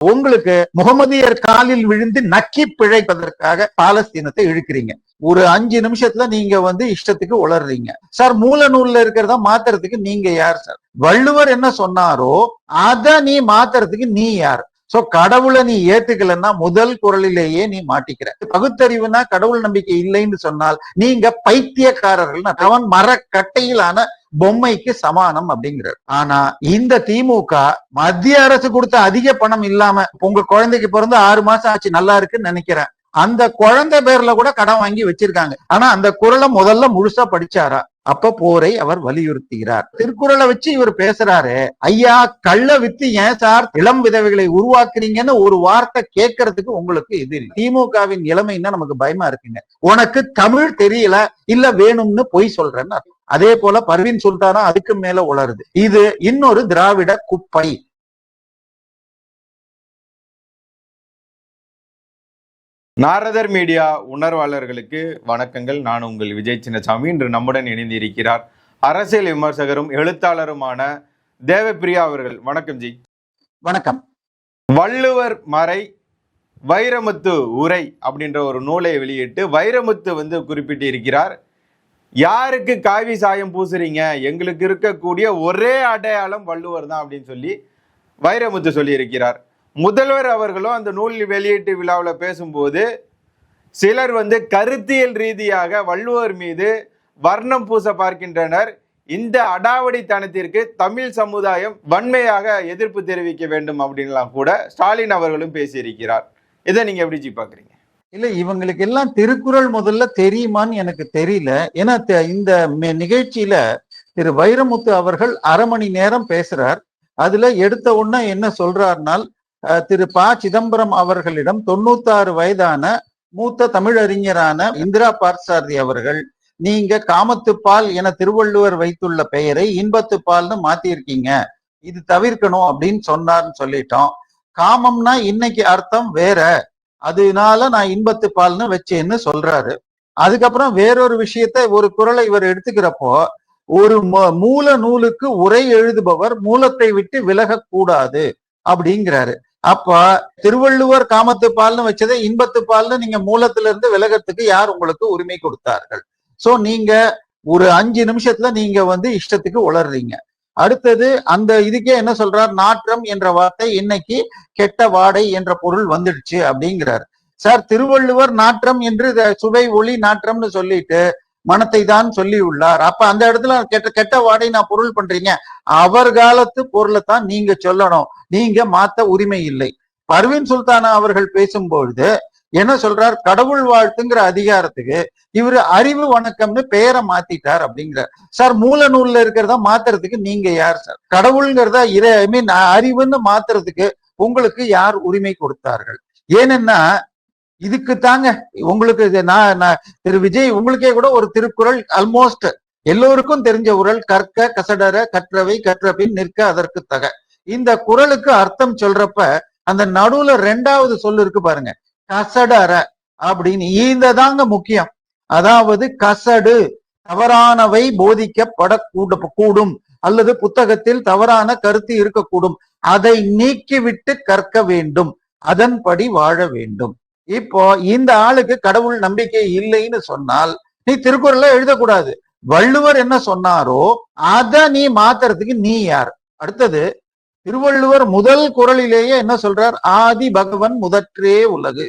உங்களுக்கு முகமதியர் காலில் விழுந்து நக்கி பிழைப்பதற்காக பாலஸ்தீனத்தை இழுக்கிறீங்க. ஒரு அஞ்சு நிமிஷத்துல நீங்க வந்து இஷ்டத்துக்கு உளர்றீங்க சார் மூல நூல்ல இருக்கிறத மாத்துறதுக்கு நீங்க யார் சார்? வள்ளுவர் என்ன சொன்னாரோ அத நீ மாத்துறதுக்கு நீ யார்? சோ கடவுளை நீ ஏத்துக்கலன்னா முதல் குரலிலேயே நீ மாட்டிக்கிற. பகுத்தறிவுனா கடவுள் நம்பிக்கை இல்லைன்னு சொன்னால் நீங்க பைத்தியக்காரர்கள். அவன் மரக்கட்டையிலான பொம்மைக்கு சமானம் அப்படிங்கிறார். ஆனா இந்த திமுக மத்திய அரசு கொடுத்த அதிக பணம் இல்லாம உங்க குழந்தைக்கு பிறந்து ஆறு மாசம் ஆச்சு நல்லா இருக்குன்னு நினைக்கிறேன். அந்த குழந்தை பேர்ல கூட கடன் வாங்கி வச்சிருக்காங்க. ஆனா அந்த குரலை முதல்ல முழுசா படிச்சாரா? அப்ப போரை அவர் வலியுறுத்துகிறார். திருக்குறளை வச்சு இவர் பேசுறாரு ஐயா கள்ள வித்து ஏன் சார் இளம் விதவைகளை உருவாக்குறீங்கன்னு ஒரு வார்த்தை கேட்கறதுக்கு உங்களுக்கு இது திமுகவின் இளமைன்னா நமக்கு பயமா இருக்குங்க. உனக்கு தமிழ் தெரியல இல்ல வேணும்னு பொய் சொல்றேன்னு அதே போல பர்வீன் சுல்தானா அதுக்கு மேல உளருது இது இன்னொரு திராவிட குப்பை. நாரதர் மீடியா உணர்வாளர்களுக்கு வணக்கங்கள். நான் உங்கள் விஜய் சின்னசாமி. இன்று நம்முடன் இணைந்து இருக்கிறார் அரசியல் விமர்சகரும் எழுத்தாளருமான தேவப்பிரியா அவர்கள். வணக்கம் ஜி. வணக்கம். வள்ளுவர் மறை வைரமுத்து உரை அப்படின்ற ஒரு நூலை வெளியிட்டு வைரமுத்து வந்து குறிப்பிட்டு இருக்கிறார் யாருக்கு காவி சாயம் பூசுறீங்க? எங்களுக்கு இருக்கக்கூடிய ஒரே அடையாளம் வள்ளுவர் தான் அப்படின்னு சொல்லி வைரமுத்து சொல்லியிருக்கிறார். முதல்வர் அவர்களும் அந்த நூல் வெளியீட்டு விழாவில் பேசும்போது சிலர் வந்து கருத்தியல் ரீதியாக வள்ளுவர் மீது வர்ணம் பூச பார்க்கின்றனர். இந்த அடாவடித்தனத்திற்கு தமிழ் சமுதாயம் வன்மையாக எதிர்ப்பு தெரிவிக்க வேண்டும் அப்படின்லாம் கூட ஸ்டாலின் அவர்களும் பேசியிருக்கிறார். இதை நீங்கள் எப்படி ஜி பார்க்குறீங்க? இல்ல இவங்களுக்கு எல்லாம் திருக்குறள் முதல்ல தெரியுமான்னு எனக்கு தெரியல. ஏன்னா த- இந்த நிகழ்ச்சியில திரு. வைரமுத்து அவர்கள் அரை மணி நேரம் பேசுறார். அதுல எடுத்த உடனே என்ன சொல்றாருனால் திரு. ப. சிதம்பரம் அவர்களிடம் தொண்ணூத்தாறு வயதான மூத்த தமிழறிஞரான இந்திரா பார்சாரதி அவர்கள் நீங்க காமத்துப்பால் என திருவள்ளுவர் வைத்துள்ள பெயரை இன்பத்துப்பால்னு மாத்திருக்கீங்க. இது தவிர்க்கணும் அப்படின்னு சொன்னார்னு சொல்லிட்டோம். காமம்னா இன்னைக்கு அர்த்தம் வேற. அதனால நான் இன்பத்து பால்னு வச்சேன்னு சொல்றாரு. அதுக்கப்புறம் வேறொரு விஷயத்த ஒரு குறளை இவர் எடுத்துக்கிறப்போ ஒரு ம- மூல நூலுக்கு உரை எழுதுபவர் மூலத்தை விட்டு விலகக்கூடாது அப்படிங்கிறாரு. அப்ப திருவள்ளுவர் காமத்து பால்னு வச்சதை இன்பத்து பால்னு நீங்க மூலத்துல இருந்து விலகத்துக்கு யார் உங்களுக்கு உரிமை கொடுத்தார்கள்? சோ நீங்க ஒரு அஞ்சு நிமிஷத்துல நீங்க வந்து இஷ்டத்துக்கு உளர்றீங்க. அடுத்தது அந்த இதுக்கே என்ன சொல்றார்? நாற்றம் என்ற வார்த்தை இன்னைக்கு கெட்ட வாடை என்ற பொருள் வந்துடுச்சு அப்படிங்கிறார். சார் திருவள்ளுவர் நாற்றம் என்று சுவை ஒளி நாற்றம்னு சொல்லிட்டு மனத்தை தான் சொல்லி உள்ளார் அப்ப அந்த இடத்துல கெட்ட கெட்ட வாடை நான் பொருள் பண்றீங்க. அவர் காலத்து பொருளை தான் நீங்க சொல்லணும். நீங்க மாத்த உரிமை இல்லை. பர்வீன் சுல்தானா அவர்கள் பேசும்பொழுது என்ன சொல்றார்? கடவுள் வாழ்த்துங்கிற அதிகாரத்துக்கு இவர் அறிவு வணக்கம்னு பெயரை மாத்திட்டார் அப்படிங்கிறார் சார் மூல நூல்ல இருக்கிறத மாத்துறதுக்கு நீங்க யார் சார்? கடவுள்ங்கிறத இறை ஐ மீன் அறிவுன்னு மாத்துறதுக்கு உங்களுக்கு யார் உரிமை கொடுத்தார்கள்? ஏனென்னா இதுக்கு தாங்க உங்களுக்கு இது நான் நான் திரு விஜய் உங்களுக்கே கூட ஒரு திருக்குறள் ஆல்மோஸ்ட் எல்லோருக்கும் தெரிஞ்ச உரல் கற்க கசடர கற்றவை கற்றபின் நிற்க அதற்கு தக. இந்த குறளுக்கு அர்த்தம் சொல்றப்ப அந்த நடுவுல ரெண்டாவது சொல்லு இருக்கு பாருங்க. கசடற அப்படின்னு இந்த தாங்க முக்கியம். அதாவது கசடு தவறானவை போதிக்கப்படக்கூட கூடும். அல்லது புத்தகத்தில் தவறான கருத்து இருக்கக்கூடும். அதை நீக்கிவிட்டு கற்க வேண்டும். அதன்படி வாழ வேண்டும். இப்போ இந்த ஆளுக்கு கடவுள் நம்பிக்கை இல்லைன்னு சொன்னால் நீ திருக்குறளை எழுதக்கூடாது. வள்ளுவர் என்ன சொன்னாரோ அத நீ மாத்துறதுக்கு நீ யார்? அடுத்தது திருவள்ளுவர் முதல் குரலிலேயே என்ன சொல்றார்? ஆதி பகவன் முதற்றே உலகு.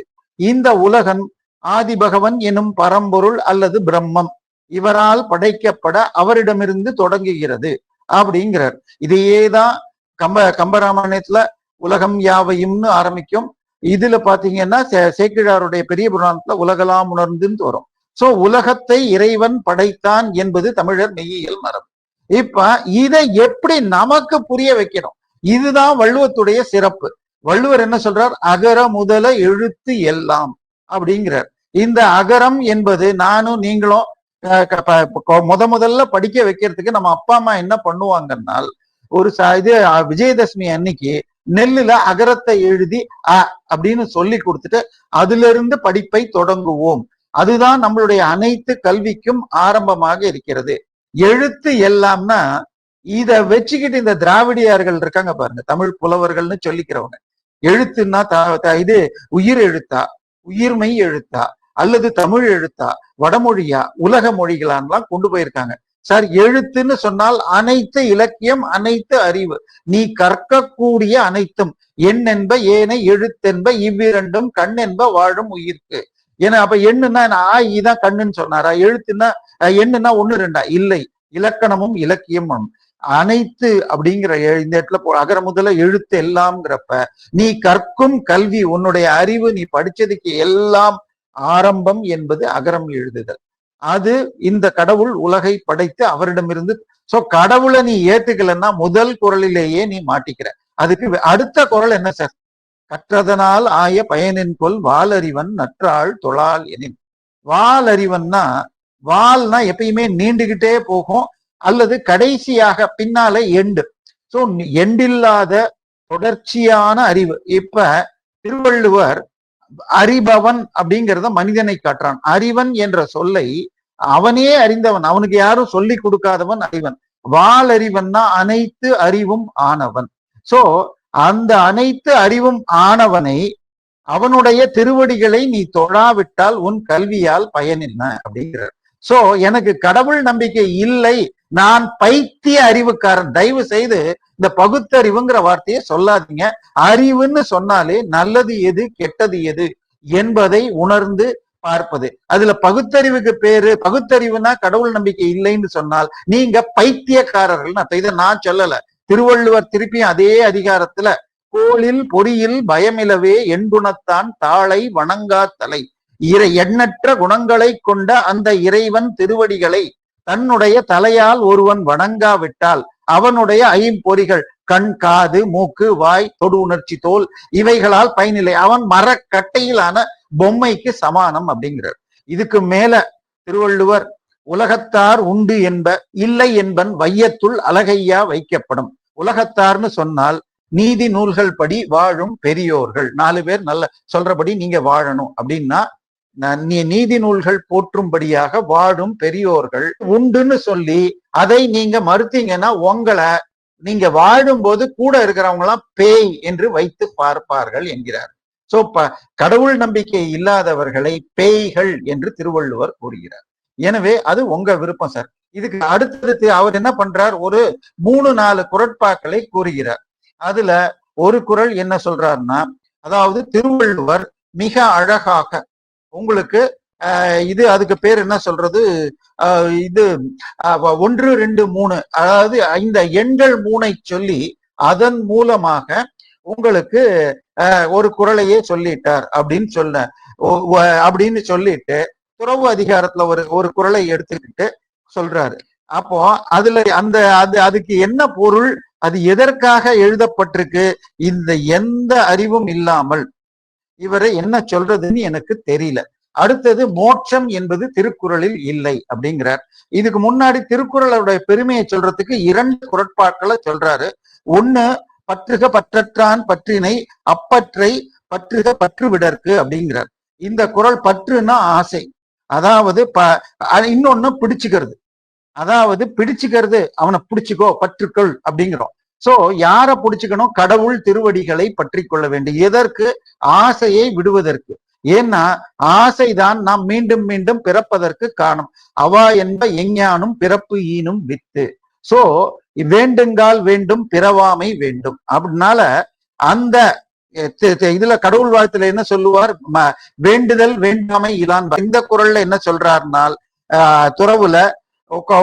இந்த உலகம் ஆதிபகவன் எனும் பரம்பொருள் அல்லது பிரம்மம். இவரால் படைக்கப்பட அவரிடமிருந்து தொடங்குகிறது அப்படிங்கிறார். இதையேதான் கம்ப கம்பராமாயணத்துல உலகம் யாவையும்னு ஆரம்பிக்கும். இதுல பாத்தீங்கன்னா சேக்கிழாருடைய பெரிய புராணத்துல உலகலாம் உணர்ந்துன்னு வரும். சோ உலகத்தை இறைவன் படைத்தான் என்பது தமிழர் மெய்யியல் மரபு. இப்ப இதை எப்படி நமக்கு புரிய வைக்கணும்? இதுதான் வள்ளுவத்துடைய சிறப்பு. வள்ளுவர் என்ன சொல்றார்? அகர முதல எழுத்து எல்லாம் அப்படிங்கிறார். இந்த அகரம் என்பது நானும் நீங்களும் முத முதல்ல படிக்க வைக்கிறதுக்கு நம்ம அப்பா அம்மா என்ன பண்ணுவாங்கன்னால் ஒரு இது விஜயதசமி அன்னைக்கு நெல்லுல அகரத்தை எழுதி அ அப்படின்னு சொல்லி கொடுத்துட்டு அதுல இருந்து படிப்பை தொடங்குவோம். அதுதான் நம்மளுடைய அனைத்து கல்விக்கும் ஆரம்பமாக இருக்கிறது. எழுத்து எல்லாம்னா இத வச்சுக்கிட்டு இந்த திராவிடியார்கள் இருக்காங்க பாருங்க தமிழ் புலவர்கள்னு சொல்லிக்கிறவங்க. எழுத்துன்னா த- த- இது உயிர் எழுத்தா உயிர்மை எழுத்தா அல்லது தமிழ் எழுத்தா வடமொழியா உலக மொழிகளான்லாம் கொண்டு போயிருக்காங்க. சார் எழுத்துன்னு சொன்னால் அனைத்து இலக்கியம் அனைத்து அறிவு. நீ கற்கக்கூடிய அனைத்தும் எண் என்ப ஏனை எழுத்தென்ப இவ்விரண்டும் கண் என்ப வாழும் உயிர்க்கு. ஏன்னா அப்ப எண்ணுன்னா என்ன? ஆ இதான் கண்ணுன்னு சொன்னாரா? எழுத்துன்னா எண்ணுன்னா ஒண்ணு ரெண்டா? இல்லை. இலக்கணமும் இலக்கியமும். அனைத்து அப்படிங்கிற எ- இந்த இடத்துல போ- அகர முதல எழுத்து எல்லாம்ங்கிறப்ப நீ கற்கும் கல்வி உன்னுடைய அறிவு நீ படிச்சதுக்கு எல்லாம் ஆரம்பம் என்பது அகரம் எழுதுதல். அது இந்த கடவுள் உலகை படைத்து அவரிடமிருந்து சோ கடவுளை நீ ஏத்துக்கலன்னா முதல் குரலிலேயே நீ மாட்டிக்கிற. அதுக்கு அடுத்த குரல் என்ன சார்? கற்றதனால் ஆய பயனின் கொல் வாலறிவன் நற்றாள் தொழால் எனின். வாலறிவன்னா வால்னா எப்பயுமே நீண்டுகிட்டே போகும். அல்லது கடைசியாக பின்னால எண்டு சோ எண்டில்லாத தொடர்ச்சியான அறிவு. இப்ப திருவள்ளுவர் அறிபவன் அப்படிங்கிறத மனிதனை காட்டுறான். அறிவன் என்ற சொல்லை அவனே அறிந்தவன். அவனுக்கு யாரும் சொல்லி கொடுக்காதவன் அறிவன். வாலறிவன்னா அனைத்து அறிவும் ஆனவன். சோ அந்த அனைத்து அறிவும் ஆனவனை அவனுடைய திருவடிகளை நீ தொழாவிட்டால் உன் கல்வியால் பயன் என்ன அப்படிங்கிறார். சோ எனக்கு கடவுள் நம்பிக்கை இல்லை. நான் பைத்திய அறிவுக்காரன். தயவு செய்து இந்த பகுத்தறிவுங்கிற வார்த்தையை சொல்லாதீங்க. அறிவுன்னு சொன்னாலே நல்லது எது கெட்டது எது என்பதை உணர்ந்து பார்ப்பது. அதுல பகுத்தறிவுக்கு பேரு பகுத்தறிவுனா கடவுள் நம்பிக்கை இல்லைன்னு சொன்னால் நீங்க பைத்தியக்காரர்கள். இதை நான் சொல்லல. திருவள்ளுவர் திருப்பியும் அதே அதிகாரத்துல கோளில் பொறியில் பயமிலவே எண்குணத்தான் தாளை வணங்கா தலை இறை எண்ணற்ற குணங்களை கொண்ட அந்த இறைவன் திருவடிகளை தன்னுடைய தலையால் ஒருவன் வணங்காவிட்டால் அவனுடைய ஐம்பொறிகள் கண் காது மூக்கு வாய் தொடு உணர்ச்சி தோல் இவைகளால் பயனில்லை. அவன் மரக்கட்டையிலான பொம்மைக்கு சமானம் அப்படிங்கிறார். இதுக்கு மேல திருவள்ளுவர் உலகத்தார் உண்டு என்ப இல்லை என்பன் வையத்துள் அழகையா வைக்கப்படும். உலகத்தார்னு சொன்னால் நீதி நூல்கள் படி வாழும் பெரியோர்கள். நாலு பேர் நல்ல சொல்றபடி நீங்க வாழணும் அப்படின்னா நீதி நூல்கள் போற்றும்படியாக வாழும் பெரியோர்கள் உண்டுன்னு சொல்லி அதை நீங்க மறுத்தீங்கன்னா உங்களை நீங்க வாழும்போது கூட இருக்கிறவங்க எல்லாம் பேய் என்று வைத்து பார்ப்பார்கள் என்கிறார். சோ கடவுள் நம்பிக்கை இல்லாதவர்களை பேய்கள் என்று திருவள்ளுவர் கூறுகிறார். எனவே அது உங்க விருப்பம் சார் இதுக்கு அடுத்தடுத்து அவர் என்ன பண்றார்? ஒரு மூணு நாலு குரட்பாக்களை கூறுகிறார். அதுல ஒரு குறள் என்ன சொல்றாருன்னா அதாவது திருவள்ளுவர் மிக அழகாக உங்களுக்கு இது அதுக்கு பேர் என்ன சொல்றது? இது ஒன்று ரெண்டு மூணு அதாவது இந்த எண்கள் மூனை சொல்லி அதன் மூலமாக உங்களுக்கு ஒரு குறளையே சொல்லிட்டார் அப்படின்னு சொன்ன அப்படின்னு சொல்லிட்டு துறவு அதிகாரத்துல ஒரு ஒரு குறளை எடுத்துக்கிட்டு சொல்றாரு. அப்போ அதுல அந்த அது அதுக்கு என்ன பொருள்? அது எதற்காக எழுதப்பட்டிருக்கு? இந்த எந்த அறிவும் இல்லாமல் இவரை என்ன சொல்றதுன்னு எனக்கு தெரியல. அடுத்தது மோட்சம் என்பது திருக்குறளில் இல்லை அப்படிங்கிறார். இதுக்கு முன்னாடி திருக்குறளுடைய பெருமையை சொல்றதுக்கு இரண்டு குரட்பாக்களை சொல்றாரு. ஒண்ணு பற்றுக பற்றற்றான் பற்றினை அப்பற்றை பற்றுக பற்று விடற்கு அப்படிங்கிறார். இந்த குறள் பற்றுனா ஆசை. அதாவது ப இன்னொன்னு பிடிச்சுக்கிறது. அதாவது பிடிச்சுக்கிறது அவனை பிடிச்சுக்கோ பற்றுக்கள் அப்படிங்கிறோம். சோ யார புடிச்சுக்கணும்? கடவுள் திருவடிகளை பற்றி கொள்ள வேண்டும். எதற்கு? ஆசையை விடுவதற்கு. ஏன்னா ஆசைதான் நாம் மீண்டும் மீண்டும் பிறப்பதற்கு காரணம். அவா என்ப எஞ்ஞானும் பிறப்பு ஈனும் வித்து. சோ வேண்டுங்கால் வேண்டும் பிறவாமை வேண்டும். அப்படினால அந்த இதுல கடவுள் வாழ்த்துல என்ன சொல்லுவார்? ம- வேண்டுதல் வேண்டாமை இலான். இந்த குறள்ல என்ன சொல்றாருனால் ஆஹ் துறவுல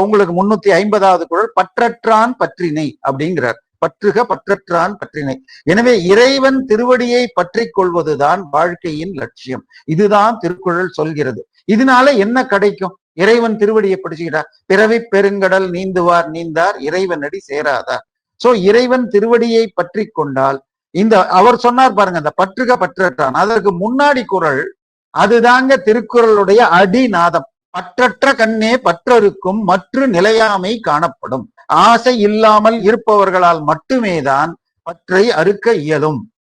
உங்களுக்கு முன்னூத்தி ஐம்பதாவது குரல் பற்றற்றான் பற்றினை அப்படிங்கிறார். பற்றுக பற்றற்றான் பற்றினை. எனவே இறைவன் திருவடியை பற்றி கொள்வதுதான் வாழ்க்கையின் லட்சியம். இதுதான் திருக்குறள் சொல்கிறது. இதனால என்ன கிடைக்கும்? இறைவன் திருவடியை படிச்சுக்கிட்டார் பிறவி பெருங்கடல் நீந்துவார் நீந்தார் இறைவனடி சேராதார். சோ இறைவன் திருவடியை பற்றி கொண்டால் இந்த அவர் சொன்னார் பாருங்க அந்த பற்றுக பற்றற்றான். அதற்கு முன்னாடி குரல் அதுதாங்க திருக்குறளுடைய அடிநாதம். பற்றற்ற கண்ணே பற்றருக்கும் மற்ற நிலையாமை காணப்படும். ஆசை இல்லாமல் இருப்பவர்களால் மட்டுமேதான் பற்றை அறுக்க இயலும்.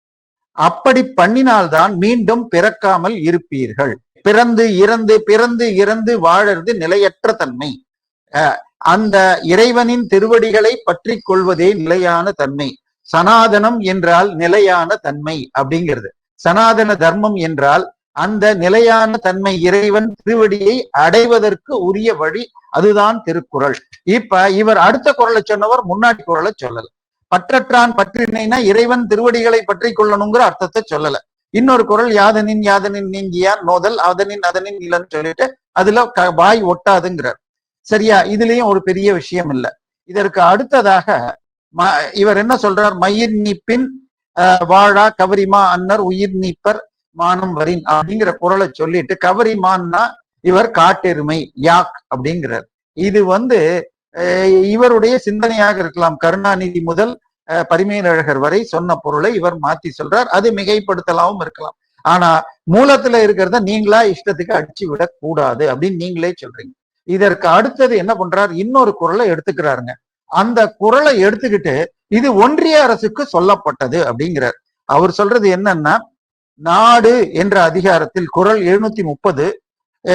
அப்படி பண்ணினால்தான் மீண்டும் பிறக்காமல் இருப்பீர்கள். பிறந்து இறந்து பிறந்து இறந்து வாழறது நிலையற்ற தன்மை. அஹ் அந்த இறைவனின் திருவடிகளை பற்றி கொள்வதே நிலையான தன்மை. சனாதனம் என்றால் நிலையான தன்மை அப்படிங்கிறது. சனாதன தர்மம் என்றால் அந்த நிலையான தன்மை இறைவன் திருவடியை அடைவதற்கு உரிய வழி அதுதான் திருக்குறள். இப்ப இவர் அடுத்த குரலை சொன்னவர் முன்னாடி குரலை சொல்லல. பற்றற்றான் பற்றினைனா இறைவன் திருவடிகளை பற்றி கொள்ளணுங்கிற அர்த்தத்தை சொல்லல. இன்னொரு குரல் யாதனின் யாதனின் நீங்கியான் நோதல் அதனின் அதனின் இல்லைன்னு சொல்லிட்டு அதுல க- வாய் ஒட்டாதுங்கிறார். சரியா? இதுலயும் ஒரு பெரிய விஷயம் இல்ல. இதற்கு அடுத்ததாக ம- இவர் என்ன சொல்றார்? மயிர் நீப்பின் ஆஹ், வாழா கவரிமா அன்னர் உயிர் நீப்பர் மானம் வரின் அப்படிங்கிற குரலை சொல்லிட்டு கவரிமான்னா இவர் காட்டெருமை யாக் அப்படிங்கிறார். இது வந்து அஹ், இவருடைய சிந்தனையாக இருக்கலாம். கருணாநிதி முதல் பரிமையழகர் வரை சொன்ன பொருளை இவர் மாத்தி சொல்றார். அது மிகைப்படுத்தலாவும் இருக்கலாம். ஆனா மூலத்துல இருக்கிறத நீங்களா இஷ்டத்துக்கு அடிச்சு விடக் கூடாது அப்படின்னு நீங்களே சொல்றீங்க. இதற்கு அடுத்தது என்ன பண்றார்? இன்னொரு குரலை எடுத்துக்கிறாருங்க. அந்த குரலை எடுத்துக்கிட்டு இது ஒன்றிய அரசுக்கு சொல்லப்பட்டது அப்படிங்கிறார். அவர் சொல்றது என்னன்னா நாடு என்ற அதிகாரத்தில் குரல் எழுநூத்தி முப்பது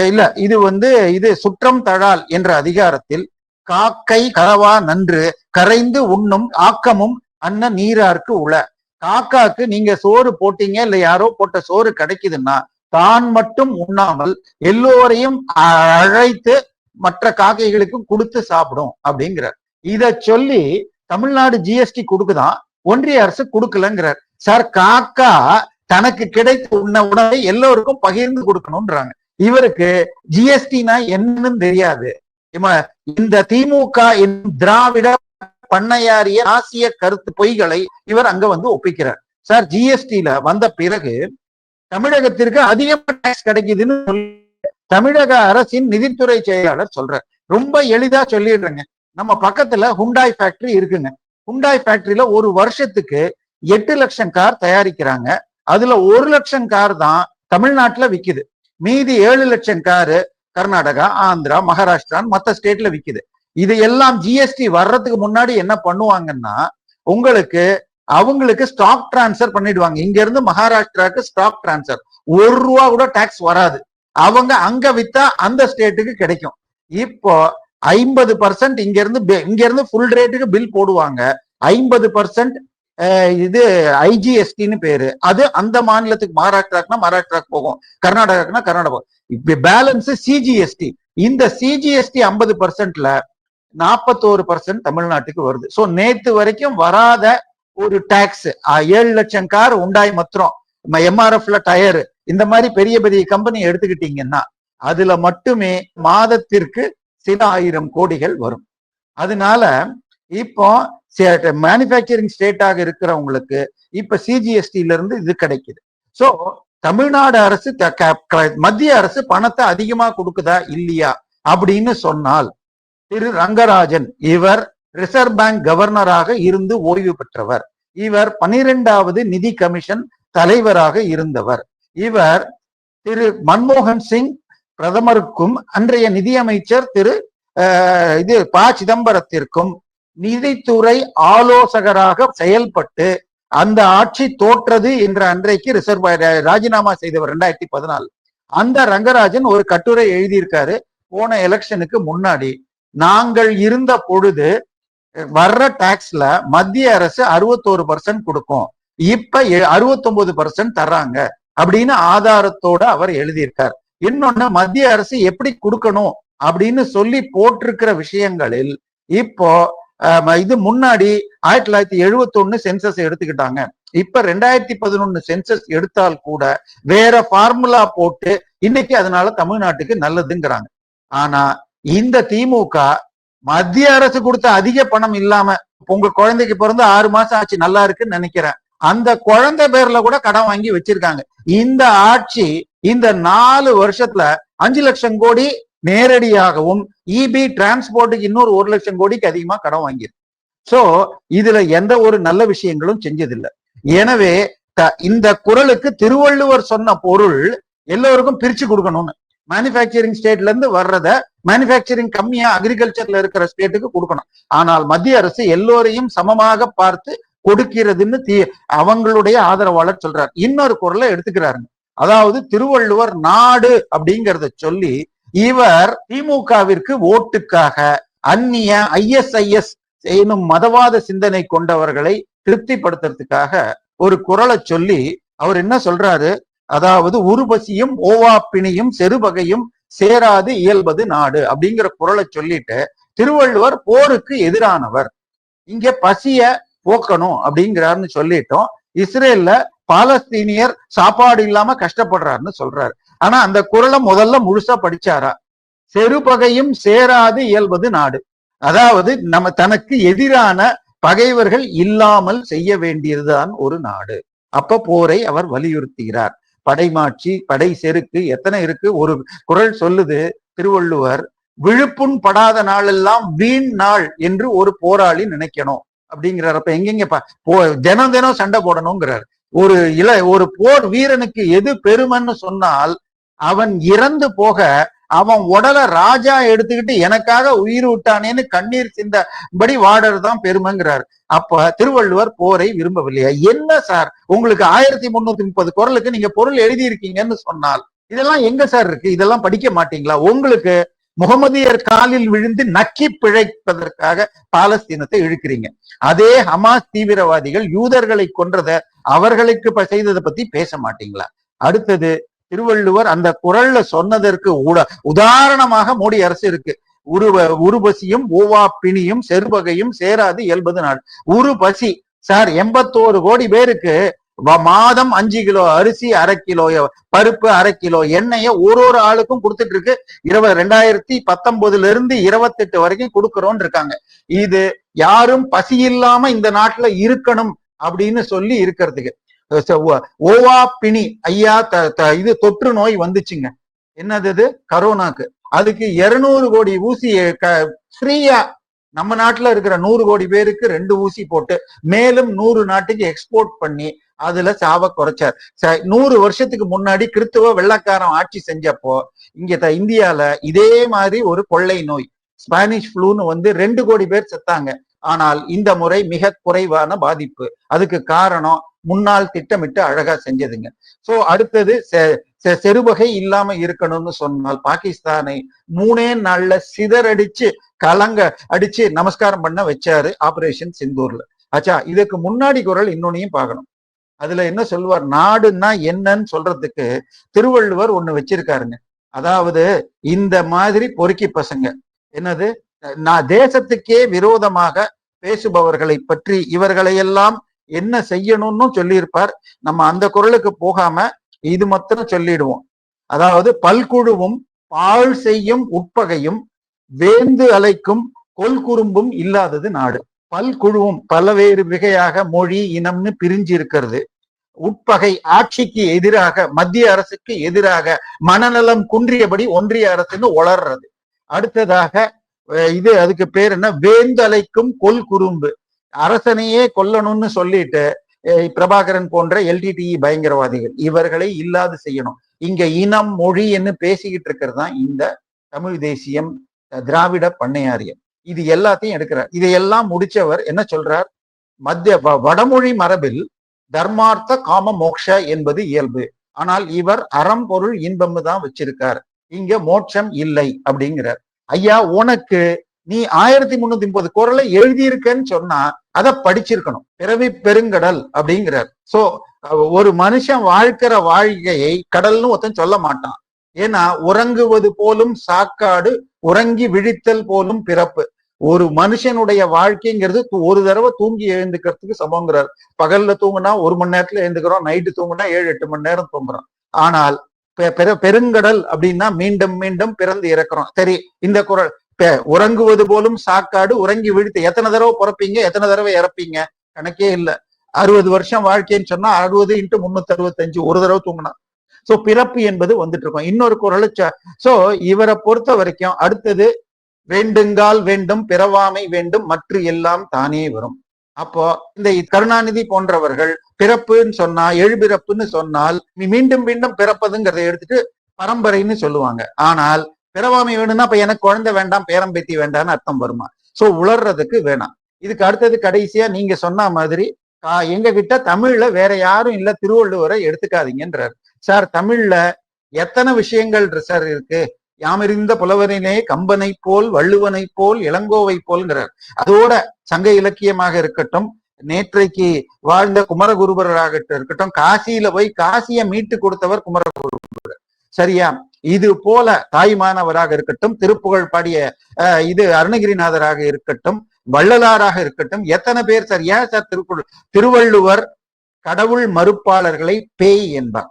இல்ல இது வந்து இது சுற்றம் தழால் என்ற அதிகாரத்தில் காக்கை கரவா நன்று கரைந்து உண்ணும் ஆக்கமும் அன்ன நீரார்க்கு உள. காக்காக்கு நீங்க சோறு போட்டீங்க இல்ல யாரோ போட்ட சோறு கிடைக்குதுன்னா தான் மட்டும் உண்ணாமல் எல்லோரையும் அழைத்து மற்ற காக்கைகளுக்கு கொடுத்து சாப்பிடும் அப்படிங்கிறார். இத சொல்லி தமிழ்நாடு ஜிஎஸ்டி கொடுக்குதான் ஒன்றிய அரசு கொடுக்கலங்கிறார். சார் காக்கா தனக்கு கிடைத்த உண்ண உணவை எல்லோருக்கும் பகிர்ந்து கொடுக்கணும்ன்றாங்க. இவருக்கு ஜிஎஸ்டினா என்னன்னு தெரியாது. இந்த திமுக திராவிட பண்ணையாரிய ஆசிய கருத்து பொய்களை இவர் அங்க வந்து ஒப்பிக்கிறார். சார் ஜிஎஸ்டில வந்த பிறகு தமிழகத்திற்கு அதிகமா டாக்ஸ் கிடைக்குதுன்னு தமிழக அரசின் நிதித்துறை செயலாளர் சொல்றார். ரொம்ப எளிதா சொல்லிடுறேங்க. நம்ம பக்கத்துல ஹுண்டாய் ஃபேக்டரி இருக்குங்க. ஹுண்டாய் ஃபேக்டரியில ஒரு வருஷத்துக்கு எட்டு லட்சம் கார் தயாரிக்கிறாங்க. அதுல ஒரு லட்சம் கார் தான் தமிழ்நாட்டுல விக்குது. மீதி ஏழு லட்சம் காரு கர்நாடகா ஆந்திரா மகாராஷ்டிரான்னு மற்ற ஸ்டேட்ல விக்குது. இது எல்லாம் ஜிஎஸ்டி வர்றதுக்கு முன்னாடி என்ன பண்ணுவாங்கன்னா உங்களுக்கு அவங்களுக்கு ஸ்டாக் டிரான்ஸ்ஃபர் பண்ணிடுவாங்க. இங்க இருந்து மகாராஷ்டிராக்கு ஸ்டாக் டிரான்ஸ்ஃபர் ஒரு ரூபா கூட டாக்ஸ் வராது. அவங்க அங்க வித்தா அந்த ஸ்டேட்டுக்கு கிடைக்கும். இப்போ ஐம்பது பர்சன்ட் இங்க இருந்து இங்க இருந்து ஃபுல் ரேட்டுக்கு பில் போடுவாங்க. ஐம்பது பர்சன்ட் இது ஐஜிஎஸ்டின்னு பேரு. அது அந்த மாநிலத்துக்கு மகாராஷ்டிராக்குனா மகாராஷ்டிராக்கு போகும். கர்நாடகாக்குனா கர்நாடகா போகும். இப்ப பேலன்ஸ் சிஜிஎஸ்டி இந்த சிஜிஎஸ்டி ஐம்பது பர்சன்ட்ல நாற்பத்தோரு பர்சன்ட் தமிழ்நாட்டுக்கு வருது. சோ நேத்து வரைக்கும் வராத ஒரு டாக்ஸ் ஏழு லட்சம் கார் உண்டாய் மாத்திரம் எம்ஆர்எஃப்ல டயர். இந்த மாதிரி பெரிய பெரிய கம்பெனி எடுத்துக்கிட்டீங்கன்னா அதுல மட்டுமே மாதத்திற்கு சில ஆயிரம் கோடிகள் வரும். அதனால இப்போ மேனுஃபேக்சரிங் ஸ்டேட்டாக இருக்கிறவங்களுக்கு இப்ப சிஜிஎஸ்டில இருந்து இது கிடைக்குது. சோ தமிழ்நாடு அரசு க- மத்திய அரசு பணத்தை அதிகமா கொடுக்குதா? இல்லையா? அப்படின்னு சொன்னால் திரு ரங்கராஜன் இவர் ரிசர்வ் பேங்க் கவர்னராக இருந்து ஓய்வு பெற்றவர். இவர் பனிரெண்டாவது நிதி கமிஷன் தலைவராக இருந்தவர். இவர் திரு மன்மோகன் சிங் பிரதமருக்கும் அன்றைய நிதியமைச்சர் திரு இது ப சிதம்பரத்திற்கும் நிதித்துறை ஆலோசகராக செயல்பட்டு அந்த ஆட்சி தோற்றது என்ற அன்றைக்கு ரிசர்வ் ராஜினாமா செய்தவர் ரெண்டாயிரத்தி பதினாலு. அந்த ரங்கராஜன் ஒரு கட்டுரை எழுதியிருக்காரு போன எலெக்ஷனுக்கு முன்னாடி. நாங்கள் இருந்த பொழுது வர்ற டாக்ஸ்ல மத்திய அரசு அறுபத்தோரு பர்சன்ட் கொடுக்கும். இப்ப அறுபத்தொன்பது பர்சன்ட் தர்றாங்க அப்படின்னு ஆதாரத்தோட அவர் எழுதியிருக்கார். இன்னொன்னு மத்திய அரசு எப்படி கொடுக்கணும் அப்படின்னு சொல்லி போட்டிருக்கிற விஷயங்களில் இப்போ இது முன்னாடி ஆயிரத்தி தொள்ளாயிரத்தி எழுபத்தி ஒண்ணு சென்சஸ் எடுத்துக்கிட்டாங்க. இப்ப ரெண்டாயிரத்தி பதினொன்னு சென்சஸ் எடுத்தால் கூட வேற ஃபார்முலா போட்டு இன்னைக்கு அதனால தமிழ்நாட்டுக்கு நல்லதுங்கிறாங்க. ஆனா இந்த திமுக மத்திய அரசு கொடுத்த அதிக பணம் இல்லாம உங்க குழந்தைக்கு பிறந்து ஆறு மாசம் ஆச்சு நல்லா இருக்குன்னு நினைக்கிறேன். அந்த குழந்தை பேர்ல கூட கடன் வாங்கி வச்சிருக்காங்க. இந்த ஆட்சி இந்த நாலு வருஷத்துல அஞ்சு லட்சம் கோடி நேரடியாகவும் இபி டிரான்ஸ்போர்ட்டுக்கு இன்னொரு ஒரு லட்சம் கோடிக்கு அதிகமா கடன் வாங்கியிருக்கு. சோ இதுல எந்த ஒரு நல்ல விஷயங்களும் செஞ்சதில்லை. எனவே த- இந்த குரலுக்கு திருவள்ளுவர் சொன்ன பொருள் எல்லோருக்கும் பிரிச்சு கொடுக்கணும்னு. மேனுஃபேக்சரிங் ஸ்டேட்ல இருந்து வர்றத மேனுஃபேக்சரிங் கம்மியா அக்ரிகல்ச்சர்ல இருக்கிற ஸ்டேட்டுக்கு கொடுக்கணும். ஆனால் மத்திய அரசு எல்லோரையும் சமமாக பார்த்து கொடுக்கிறதுன்னு தீ அவங்களுடைய ஆதரவாளர் சொல்றார். இன்னொரு குரலை எடுத்துக்கிறாருங்க. அதாவது திருவள்ளுவர் நாடு அப்படிங்கறத சொல்லி இவர் திமுகவிற்கு ஓட்டுக்காக அந்நிய ஐஎஸ்ஐஎஸ் எனும் மதவாத சிந்தனை கொண்டவர்களை திருப்திப்படுத்துறதுக்காக ஒரு குரலை சொல்லி அவர் என்ன சொல்றாரு? அதாவது உருபசியும் ஓவாப்பிணியும் செருபகையும் சேராது இயல்பது நாடு அப்படிங்கிற குரலை சொல்லிட்டு திருவள்ளுவர் போருக்கு எதிரானவர். இங்க பசிய போக்கணும் அப்படிங்கிறாருன்னு சொல்லிட்டோம். இஸ்ரேல்ல பாலஸ்தீனியர் சாப்பாடு இல்லாம கஷ்டப்படுறாருன்னு சொல்றாரு. ஆனா அந்த குரலை முதல்ல முழுசா படிச்சாரா? செருபகையும் சேராது இயல்பது நாடு. அதாவது நம்ம தனக்கு எதிரான பகைவர்கள் இல்லாமல் செய்ய வேண்டியதுதான் ஒரு நாடு. அப்ப போரை அவர் வலியுறுத்துகிறார். படைமாட்சி படை செருக்கு எத்தனை இருக்கு? ஒரு குரல் சொல்லுது திருவள்ளுவர் விழுப்புண் படாத நாளெல்லாம் வீண் நாள் என்று ஒரு போராளி நினைக்கணும். அப்படிங்கிறார். அப்ப எங்கெங்க போ தினம் தினம் சண்டை போடணுங்கிறார். ஒரு இள ஒரு போர் வீரனுக்கு எது பெருமைன்னு சொன்னால் அவன் இறந்து போக அவன் உடலை ராஜா எடுத்துக்கிட்டு எனக்காக உயிர் விட்டானேன்னு கண்ணீர் சிந்தபடி வாடர் தான் அப்ப திருவள்ளுவர் போரை விரும்பவில்லையா? என்ன சார்? உங்களுக்கு ஆயிரத்தி முன்னூத்தி முப்பது குரலுக்கு நீங்க பொருள் எழுதியிருக்கீங்கன்னு சொன்னால் இதெல்லாம் எங்க சார் இருக்கு? இதெல்லாம் படிக்க மாட்டீங்களா? உங்களுக்கு முகமதியர் காலில் விழுந்து நக்கி பிழைப்பதற்காக பாலஸ்தீனத்தை இழுக்கிறீங்க. அதே ஹமாஸ் தீவிரவாதிகள் யூதர்களை கொன்றத அவர்களுக்கு செய்ததை பத்தி பேச மாட்டீங்களா? அடுத்தது திருவள்ளுவர் அந்த குரல்ல சொன்னதற்கு உட- உதாரணமாக மோடி அரசு இருக்கு. உருவ உருபசியும் ஓவா பிணியும் செருவகையும் சேராது இயல்பது நாள். உருபசி சார் எண்பத்தோரு கோடி பேருக்கு வ- மாதம் அஞ்சு கிலோ அரிசி அரை கிலோ பருப்பு அரை கிலோ எண்ணெய ஒரு ஒரு ஆளுக்கும் கொடுத்துட்டு இருக்கு இருபது ரெண்டாயிரத்தி பத்தொன்பதுல இருந்து இருபத்தெட்டு வரைக்கும் கொடுக்கறோம்னு இருக்காங்க. இது யாரும் பசி இல்லாம இந்த நாட்டுல இருக்கணும் அப்படின்னு சொல்லி இருக்கிறதுக்கு. ஓவா பிணி ஐயா த- த- இது தொற்று நோய் வந்துச்சுங்க. என்னது இது கரோனாக்கு. அதுக்கு இருநூறு கோடி ஊசி ஃப்ரீயா. நம்ம நாட்டுல இருக்கிற நூறு கோடி பேருக்கு ரெண்டு ஊசி போட்டு மேலும் நூறு நாட்டுக்கு எக்ஸ்போர்ட் பண்ணி அதுல சாவை குறைச்சார். ச- நூறு வருஷத்துக்கு முன்னாடி கிறித்துவ வெள்ளக்காரன் ஆட்சி செஞ்சப்போ இங்க த- இந்தியால இதே மாதிரி ஒரு கொள்ளை நோய். ஸ்பானிஷ் ஃப்ளூன்னு வந்து ரெண்டு கோடி பேர் செத்தாங்க. ஆனால் இந்த முறை மிக குறைவான பாதிப்பு. அதுக்கு காரணம் முன்னாள் திட்டமிட்டு அழகா செஞ்சதுங்க. சோ அடுத்தது செ- செ- செருவகை இல்லாம இருக்கணும்னு சொன்னால் பாகிஸ்தானை மூணே நாள்ல சிதறடிச்சு கலங்க அடிச்சு நமஸ்காரம் பண்ண வச்சாரு ஆபரேஷன் சிந்தூர்ல ஆச்சா இதுக்கு முன்னாடி குரல் இன்னொன்னையும் பார்க்கணும். அதுல என்ன சொல்லுவார்? நாடுன்னா என்னன்னு சொல்றதுக்கு திருவள்ளுவர் ஒண்ணு வச்சிருக்காருங்க. அதாவது இந்த மாதிரி பொறுக்கி பசங்க. என்னது? நான் தேசத்துக்கே விரோதமாக பேசுபவர்களை பற்றி இவர்களையெல்லாம் என்ன செய்யணும்னு சொல்லியிருப்பார். நம்ம அந்த குரலுக்கு போகாம இது மாத்திரம் சொல்லிடுவோம். அதாவது பல்குழுவும் பாழ் செய்யும் உட்பகையும் வேந்து அலைக்கும் கொல்குறும்பும் இல்லாதது நாடு. பல்குழுவும் பலவேறு வகையாக மொழி இனம்னு பிரிஞ்சு இருக்கிறது உட்பகை ஆட்சிக்கு எதிராக மத்திய அரசுக்கு எதிராக மனநலம் குன்றியபடி ஒன்றிய அரசுன்னு உளர்றது. அடுத்ததாக இது அதுக்கு பேர் என்ன? வேந்தலைக்கும் கொல் குறும்பு. அரசனையே கொல்லணும்னு சொல்லிட்டு பிரபாகரன் போன்ற எல்டிடிஇ பயங்கரவாதிகள் இவர்களை இல்லாது செய்யணும். இங்க இனம் மொழி என்று பேசிக்கிட்டு இருக்கிறது தான் இந்த தமிழ் தேசியம் திராவிட பண்ணையாரியம். இது எல்லாத்தையும் எடுக்கிறார். இதையெல்லாம் முடிச்சவர் என்ன சொல்றார்? மத்திய வ- வடமொழி மரபில் தர்மார்த்த காம மோக்ஷ என்பது இயல்பு. ஆனால் இவர் அறம் பொருள் இன்பம் தான் வச்சிருக்கார். இங்க மோட்சம் இல்லை அப்படிங்கிறார். ஐயா உனக்கு நீ ஆயிரத்தி முன்னூத்தி முப்பது குரலை எழுதியிருக்கன்னு சொன்னா அதை படிச்சிருக்கணும். பிறவி பெருங்கடல் அப்படிங்கிறார். சோ ஒரு மனுஷன் வாழ்க்கிற வாழ்க்கையை கடல்னு ஒருத்தன் சொல்ல மாட்டான். ஏன்னா உறங்குவது போலும் சாக்காடு உறங்கி விழித்தல் போலும் பிறப்பு. ஒரு மனுஷனுடைய வாழ்க்கைங்கிறது ஒரு தடவை தூங்கி எழுந்துக்கிறதுக்கு சமங்கிறார் பகல்ல தூங்குனா ஒரு மணி நேரத்துல எழுந்துக்கிறோம் நைட்டு தூங்குனா ஏழு எட்டு மணி நேரம் தூங்குறோம். ஆனால் பெருங்கடல் அப்படின்னா மீண்டும் மீண்டும் பிறந்து இறக்குறோம். சரி இந்த குரல். உறங்குவது போலும் சாக்காடு உறங்கி விழித்து. எத்தனை தடவை பிறப்பீங்க? எத்தனை தடவை இறப்பீங்க? கணக்கே இல்ல. அறுபது வருஷம் வாழ்க்கைன்னு சொன்னா அறுபது இன்ட்டு முன்னூத்தி அறுபத்தஞ்சு ஒரு தடவை தூங்கினா. சோ பிறப்பு என்பது வந்துட்டு இருக்கும் இன்னொரு குரல் சோ இவரை பொறுத்த வரைக்கும் அடுத்தது வேண்டுங்கால் வேண்டும் பிறவாமை வேண்டும் மற்ற எல்லாம் தானே வரும். அப்போ இந்த கருணாநிதி போன்றவர்கள் பிறப்புன்னு சொன்னா எழுபிறப்புன்னு சொன்னால் நீ மீண்டும் மீண்டும் பிறப்பதுங்கிறத எடுத்துட்டு பரம்பரைன்னு சொல்லுவாங்க. ஆனால் பிறவாமை வேணும்னா அப்ப எனக்கு குழந்தை வேண்டாம் பேரம்பேத்தி வேண்டாம்னு அர்த்தம் வருமா? சோ உளர்றதுக்கு வேணாம். இதுக்கு அடுத்தது கடைசியா நீங்க சொன்ன மாதிரி எங்க கிட்ட தமிழ்ல வேற யாரும் இல்ல திருவள்ளுவரை எடுத்துக்காதீங்கன்றார். சார் தமிழ்ல எத்தனை விஷயங்கள் சார் இருக்கு? யாமிருந்த புலவரினே கம்பனை போல் வள்ளுவனை போல் இளங்கோவை போல்ங்கிறார். அதோட சங்க இலக்கியமாக இருக்கட்டும் நேற்றைக்கு வாழ்ந்த குமரகுருபராக இருக்கட்டும் காசியில போய் காசியை மீட்டு கொடுத்தவர் குமரகுருபரர். சரியா? இது போல தாய்மானவராக இருக்கட்டும் திருப்புகழ் பாடிய இது அருணகிரிநாதராக இருக்கட்டும் வள்ளலாராக இருக்கட்டும் எத்தனை பேர் சார்? ஏன் சார் திருக்குறள்? திருவள்ளுவர் கடவுள் மறுப்பாளர்களை பேய் என்பார்.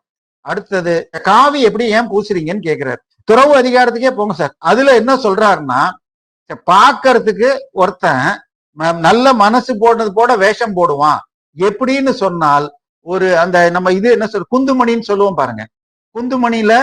அடுத்தது காவி எப்படி ஏன் பூசுறீங்கன்னு கேக்குறாரு. துறவு அதிகாரத்துக்கே போங்க சார். அதுல என்ன சொல்றாருன்னா பாக்குறதுக்கு ஒருத்தன் நல்ல மனசு போடுறது போட வேஷம் போடுவான். எப்படின்னு சொன்னால் ஒரு அந்த நம்ம இது என்ன சொல் குந்துமணின்னு சொல்லுவோம் பாருங்க. குந்துமணியில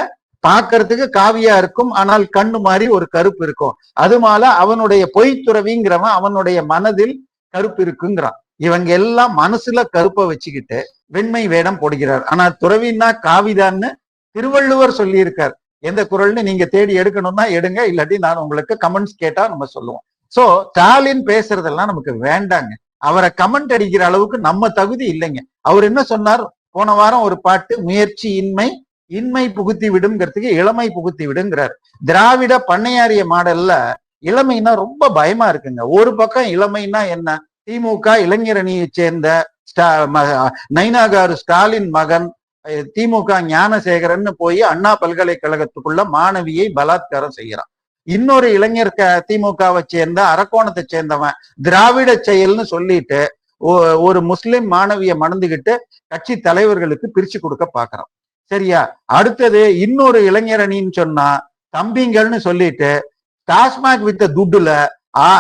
பாக்குறதுக்கு காவியா இருக்கும் ஆனால் கண்ணு மாதிரி ஒரு கருப்பு இருக்கும். அது மால அவனுடைய பொய் துறவிங்கிறவன் அவனுடைய மனதில் கருப்பு இருக்குங்கிறான். இவங்க எல்லாம் மனசுல கருப்பை வச்சுக்கிட்டு வெண்மை வேடம் போடுகிறார். ஆனா துறவின்னா காவிதான்னு திருவள்ளுவர் சொல்லியிருக்கார். எந்த குரல்னு நீங்க தேடி எடுக்கணும்னா எடுங்க இல்லாட்டி நான் உங்களுக்கு கமெண்ட்ஸ் கேட்டா நம்ம சொல்லுவோம். சோ ஸ்டாலின் பேசுறதெல்லாம் நமக்கு வேண்டாங்க. அவரை கமெண்ட் அடிக்கிற அளவுக்கு நம்ம தகுதி இல்லைங்க. அவர் என்ன சொன்னார்? போன வாரம் ஒரு பாட்டு முயற்சி இன்மை இன்மை புகுத்தி விடுங்கிறதுக்கு இளமை புகுத்தி விடுங்கிறார். திராவிட பண்ணையாரிய மாடல்ல இளமைன்னா ரொம்ப பயமா இருக்குங்க. ஒரு பக்கம் இளமைன்னா என்ன? திமுக இளைஞரணியை சேர்ந்த ஸ்டா- ம- நைனாகாரு ஸ்டாலின் மகன் திமுக ஞானசேகரன் போய் அண்ணா பல்கலைக்கழகத்துக்குள்ள மாணவியை பலாத்காரம் செய்யறான் இன்னொரு இளைஞர் திமுகவை சேர்ந்த அரக்கோணத்தை சேர்ந்தவன் திராவிட செயல்னு சொல்லிட்டு ஒ- ஒரு முஸ்லிம் மாணவியை மணந்துகிட்டு கட்சி தலைவர்களுக்கு பிரிச்சு கொடுக்க பாக்குறான். சரியா? அடுத்தது இன்னொரு இளைஞரணின்னு சொன்னா தம்பிங்கள்னு சொல்லிட்டு டாஸ்மாக் வித்த துட்டுல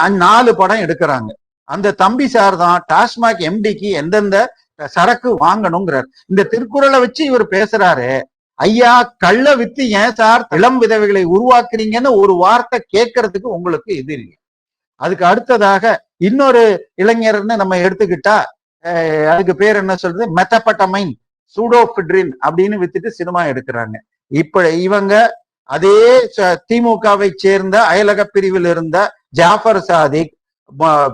நாலு படம் எடுக்கிறாங்க. அந்த தம்பி சார் தான் டாஸ்மாக் எம்டிக்கு எந்தெந்த சரக்கு வாங்கணுங்கிறார். இந்த திருக்குறளை வச்சு இவர் பேசுறாரு. ஐயா கள்ள வித்து ஏன் சார் இளம் விதவைகளை உருவாக்குறீங்கன்னு ஒரு வார்த்தை கேட்கறதுக்கு உங்களுக்கு இது இல்லை. அதுக்கு அடுத்ததாக இன்னொரு இளைஞர்னு நம்ம எடுத்துக்கிட்டா அதுக்கு பேர் என்ன சொல்றது? மெத்தப்பட்டமைன் சூடோபிட்ரின் அப்படின்னு வித்துட்டு சினிமா எடுக்கிறாங்க. இப்ப இவங்க அதே ச- திமுகவை சேர்ந்த அயலக பிரிவில் இருந்த ஜாஃபர் சாதிக்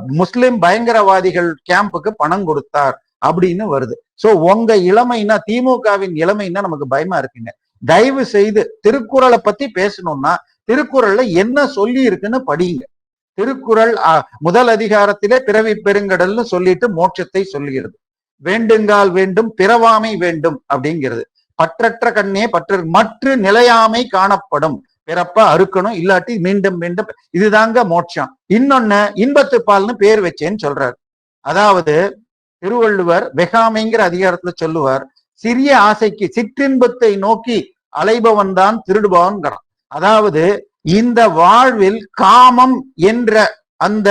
முஸ்லிம் பயங்கரவாதிகள் கேம்புக்கு பணம் கொடுத்தார். அப்படின்னு வருது. சோ உங்க இளமைனா திமுகவின் இளமைனா நமக்கு பயமா இருக்குங்க. தயவு செய்து திருக்குறளை பத்தி பேசணும்னா திருக்குறள்ல என்ன சொல்லி இருக்குன்னு படியுங்க திருக்குறள் முதல் அதிகாரத்திலே பிறவி பெருங்கடல்னு சொல்லிட்டு மோட்சத்தை சொல்லுகிறது வேண்டுங்கால் வேண்டும் பிறவாமை வேண்டும் அப்படிங்கிறது. பற்றற்ற கண்ணே பற்ற மற்ற நிலையாமை காணப்படும். பிறப்ப அறுக்கணும் இல்லாட்டி மீண்டும் மீண்டும் இதுதாங்க மோட்சம். இன்னொன்னு இன்பத்து பால்னு பேர் வச்சேன்னு சொல்றாரு. அதாவது திருவள்ளுவர் வெகாமைங்கிற அதிகாரத்துல சொல்லுவார் சிறிய ஆசைக்கு சிற்றின்பத்தை நோக்கி அலைபவன் தான் திருடுபவன்கிறான். அதாவது இந்த வாழ்வில் காமம் என்ற அந்த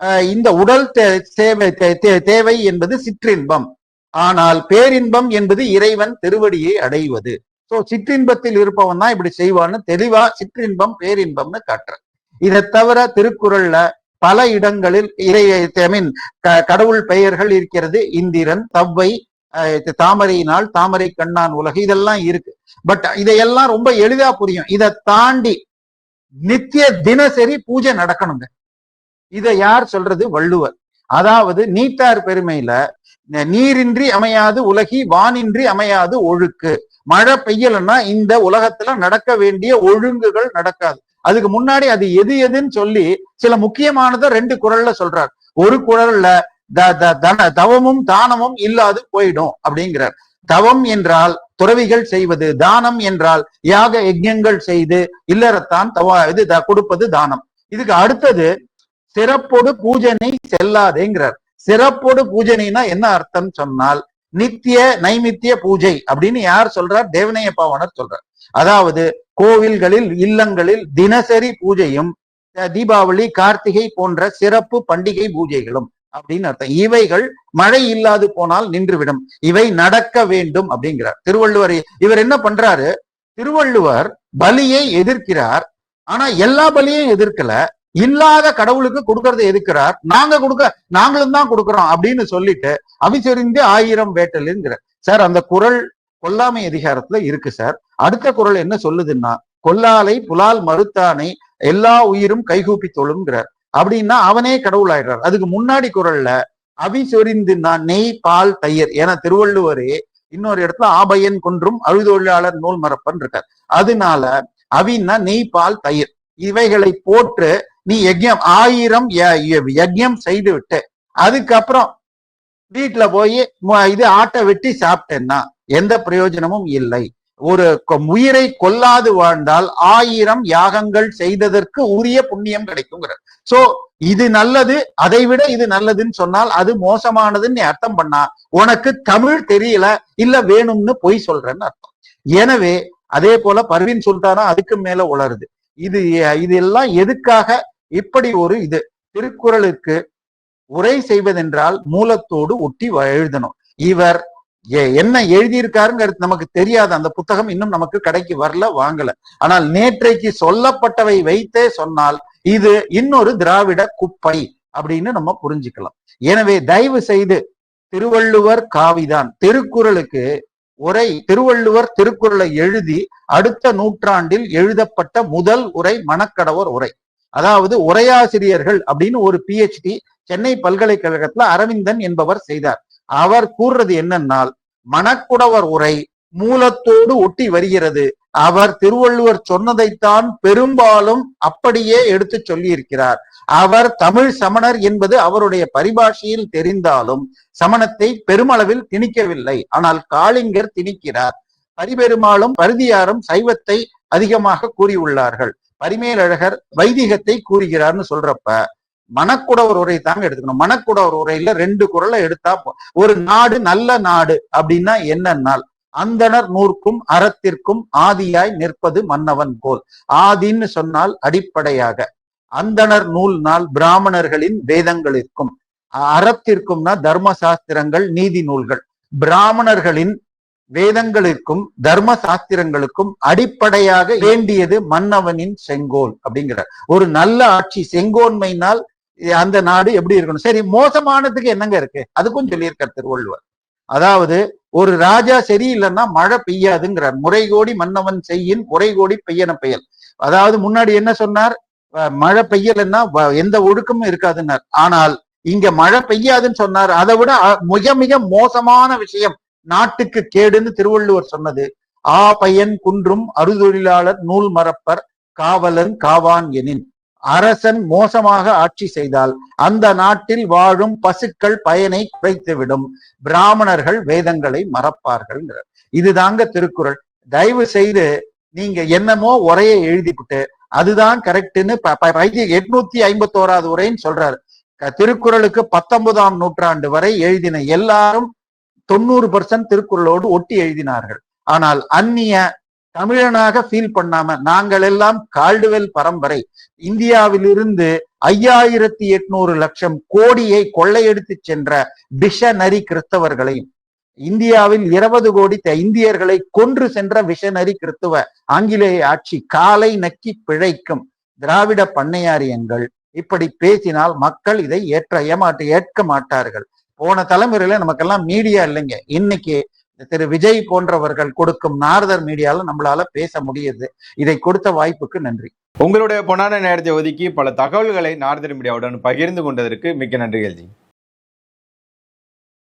அஹ், இந்த உடல் தே- சேவை தே- தே- தேவை என்பது சிற்றின்பம். ஆனால் பேரின்பம் என்பது இறைவன் திருவடியை அடைவது. சோ சிற்றின்பத்தில் இருப்பவன் தான் இப்படி செய்வான்னு தெளிவா சிற்றின்பம் பேரின்பம்னு காட்டுற இதை தவிர திருக்குறள்ல பல இடங்களில் இறை ஐ மீன் கடவுள் பெயர்கள் இருக்கிறது. இந்திரன் தவ்வை அஹ், தாமரையினால் தாமரை கண்ணான் உலகு இதெல்லாம் இருக்கு. பட் இதையெல்லாம் ரொம்ப எளிதா புரியும். இதை தாண்டி நித்திய தினசரி பூஜை நடக்கணுங்க. இதை யார் சொல்றது? வள்ளுவர். அதாவது நீட்டார் பெருமையில நீரின்றி அமையாது உலகி வானின்றி அமையாது ஒழுக்கு. மழை பெய்யலைன்னா இந்த உலகத்துல நடக்க வேண்டிய ஒழுங்குகள் நடக்காது. அதுக்கு முன்னாடி அது எது எதுன்னு சொல்லி சில முக்கியமானதை ரெண்டு குரல்ல சொல்றார். ஒரு குரல்ல த- த- தன தவமும் தானமும் இல்லாது போயிடும் அப்படிங்கிறார். தவம் என்றால் துறவிகள் செய்வது தானம் என்றால் யாக யஜ்யங்கள் செய்து இல்லறத்தான் தவ இது த- கொடுப்பது தானம். இதுக்கு அடுத்தது சிறப்போடு பூஜனை செல்லாதேங்கிறார். சிறப்போடு பூஜனைனா என்ன அர்த்தம் சொன்னால் நித்திய நைமித்திய பூஜை அப்படின்னு யார் சொல்றார்? தேவனைய பாவனர் சொல்றார். அதாவது கோவில்களில் இல்லங்களில் தினசரி பூஜையும் தீபாவளி கார்த்திகை போன்ற சிறப்பு பண்டிகை பூஜைகளும் அப்படின்னு அர்த்தம். இவைகள் மழை இல்லாது போனால் நின்றுவிடும். இவை நடக்க வேண்டும் அப்படிங்கிறார். திருவள்ளுவர் இவர் என்ன பண்றாரு? திருவள்ளுவர் பலியை எதிர்க்கிறார். ஆனா எல்லா பலியையும் எதிர்க்கல. இல்லாத கடவுளுக்கு கொடுக்கறதை எதுக்கிறார்? நாங்க கொடுக்க நாங்களும் தான் கொடுக்கிறோம் அப்படின்னு சொல்லிட்டு அவிசெறிந்து ஆயிரம் வேட்டலுங்கிற சார் அந்த குறள் கொல்லாமை அதிகாரத்துல இருக்கு சார். அடுத்த குறள் என்ன சொல்லுதுன்னா கொல்லாலை புலால் மறுத்தானை எல்லா உயிரும் கைகூப்பி தொழுங்கிறார் அப்படின்னா அவனே கடவுள் ஆயிடுறார் அதுக்கு முன்னாடி குறள்ல அவி நான் நெய் பால் தயிர் ஏன்னா திருவள்ளுவரே இன்னொரு இடத்துல ஆபயன் கொன்றும் அழுதொழிலாளர் நூல் மரப்பன் இருக்கார். அதனால அவின்னா நெய் பால் தயிர். இவைகளை போற்று நீ யஜ்யம் ஆயிரம் ய- யஜ்யம் செய்து விட்டு அதுக்கப்புறம் வீட்டுல போய் இது ஆட்டை வெட்டி சாப்பிட்டேன்னா எந்த பிரயோஜனமும் இல்லை. ஒரு கொ- உயிரை கொல்லாது வாழ்ந்தால் ஆயிரம் யாகங்கள் செய்ததற்கு உரிய புண்ணியம் கிடைக்குங்கிற சோ இது நல்லது அதை விட இது நல்லதுன்னு சொன்னால் அது மோசமானதுன்னு நீ அர்த்தம் பண்ணா உனக்கு தமிழ் தெரியல இல்ல வேணும்னு பொய் சொல்றேன்னு அர்த்தம். எனவே அதே போல பர்வீன் சுல்தானா அதுக்கு மேல உளருது. இது இதெல்லாம் எதுக்காக இப்படி ஒரு இது திருக்குறளுக்கு உரை செய்வதென்றால் மூலத்தோடு ஒட்டி எழுதணும். இவர் என்ன எழுதியிருக்காருங்கிறது நமக்கு தெரியாது. அந்த புத்தகம் இன்னும் நமக்கு கடைக்கு வரல வாங்கல. ஆனால் நேற்றைக்கு சொல்லப்பட்டவை வைத்தே சொன்னால் இது இன்னொரு திராவிட குப்பை அப்படின்னு நம்ம புரிஞ்சுக்கலாம். எனவே தயவு செய்து திருவள்ளுவர் காவிதான். திருக்குறளுக்கு உரை திருவள்ளுவர் திருக்குறளை எழுதி அடுத்த நூற்றாண்டில் எழுதப்பட்ட முதல் உரை மணக்கடவர் உரை. அதாவது உரையாசிரியர்கள் அப்படின்னு ஒரு பிஹெச்டி சென்னை பல்கலைக்கழகத்துல அரவிந்தன் என்பவர் செய்தார். அவர் கூறுறது என்னன்னால் மணக்குடவர் உரை மூலத்தோடு ஒட்டி வருகிறது. அவர் திருவள்ளுவர் சொன்னதைத்தான் பெரும்பாலும் அப்படியே எடுத்து சொல்லியிருக்கிறார். அவர் தமிழ் சமணர் என்பது அவருடைய பரிபாஷையில் தெரிந்தாலும் சமணத்தை பெருமளவில் திணிக்கவில்லை. ஆனால் காளிங்கர் திணிக்கிறார். பரிபெருமாளும் பருதியாரும் சைவத்தை அதிகமாக கூறியுள்ளார்கள். பரிமேலழகர் வைதிகத்தை கூறுகிறார்னு சொல்றப்ப மணக்குடவர் உரை தாங்க எடுத்துக்கணும். மணக்குடவர் உரையில ரெண்டு குரலை எடுத்தா ஒரு நாடு நல்ல நாடு அப்படின்னா என்னன்னால் அந்தணர் நூற்கும் அறத்திற்கும் ஆதியாய் நிற்பது மன்னவன் போல். ஆதின்னு சொன்னால் அடிப்படையாக. அந்தணர் நாள் பிராமணர்களின் வேதங்களிற்கும் அறத்திற்கும்னா தர்ம சாஸ்திரங்கள் நீதி நூல்கள். பிராமணர்களின் வேதங்களுக்கும் தர்ம சாஸ்திரங்களுக்கும் அடிப்படையாக வேண்டியது மன்னவனின் செங்கோல் அப்படிங்கிறார். ஒரு நல்ல ஆட்சி செங்கோன்மையினால் அந்த நாடு எப்படி இருக்கணும்? சரி மோசமானதுக்கு என்னங்க இருக்கு? அதுக்கும் சொல்லியிருக்கார் திருவள்ளுவர். அதாவது ஒரு ராஜா சரியில்லைன்னா மழை பெய்யாதுங்கிறார். முறைகோடி மன்னவன் செய்யின் முறைகோடி பெய்யன பெயல். அதாவது முன்னாடி என்ன சொன்னார்? மழை பெய்யலைன்னா வ- எந்த ஒழுக்கமும் இருக்காதுன்னார். ஆனால் இங்க மழை பெய்யாதுன்னு சொன்னார். அதை விட அ- மிக மிக மோசமான விஷயம். நாட்டுக்கு கேடுன்னு திருவள்ளுவர் சொன்னது. ஆ பையன் குன்றும் அறுதொழிலாளர் நூல் மறப்பர் காவலன் காவான் எனின். அரசன் மோசமாக ஆட்சி செய்தால் அந்த நாட்டில் வாழும் பசுக்கள் பயனை குறைத்துவிடும். பிராமணர்கள் வேதங்களை மறப்பார்கள் இதுதாங்க திருக்குறள். தயவு செய்து நீங்க என்னமோ உரையை எழுதிவிட்டு அதுதான் கரெக்ட்னு எட்நூத்தி ஐம்பத்தி ஐம்பத்தோராது உரைன்னு சொல்றாரு. திருக்குறளுக்கு பத்தொன்பதாம் நூற்றாண்டு வரை எழுதின எல்லாரும் தொண்ணூறு பர்சன்ட் திருக்குறளோடு ஒட்டி எழுதினார்கள். ஆனால் அந்நிய தமிழனாக ஃபீல் பண்ணாம நாங்கள் எல்லாம் கால்டுவெல் பரம்பரை. இந்தியாவிலிருந்து ஐயாயிரத்தி எட்நூறு லட்சம் கோடியை கொள்ளையடித்து சென்ற பிஷனரி கிறிஸ்தவர்களையும் இந்தியாவில் இருபது கோடி த- இந்தியர்களை கொன்று சென்ற விஷனரி கிறிஸ்துவ ஆங்கிலேய ஆட்சி காலை நக்கி பிழைக்கும் திராவிட பண்ணையாரியங்கள் இப்படி பேசினால் மக்கள் இதை ஏற்ற ஏமாற்ற ஏற்க மாட்டார்கள். போன தலைமுறையில நமக்கெல்லாம் மீடியா இல்லைங்க. இன்னைக்கு திரு விஜய் போன்றவர்கள் கொடுக்கும் நாரதர் மீடியால நம்மளால பேச முடியுது. இதை கொடுத்த வாய்ப்புக்கு நன்றி. உங்களுடைய பொன்னான நேரத்தை ஒதுக்கி பல தகவல்களை நார்தர் மீடியாவுடன் பகிர்ந்து கொண்டதற்கு மிக்க நன்றிகள் ஜி.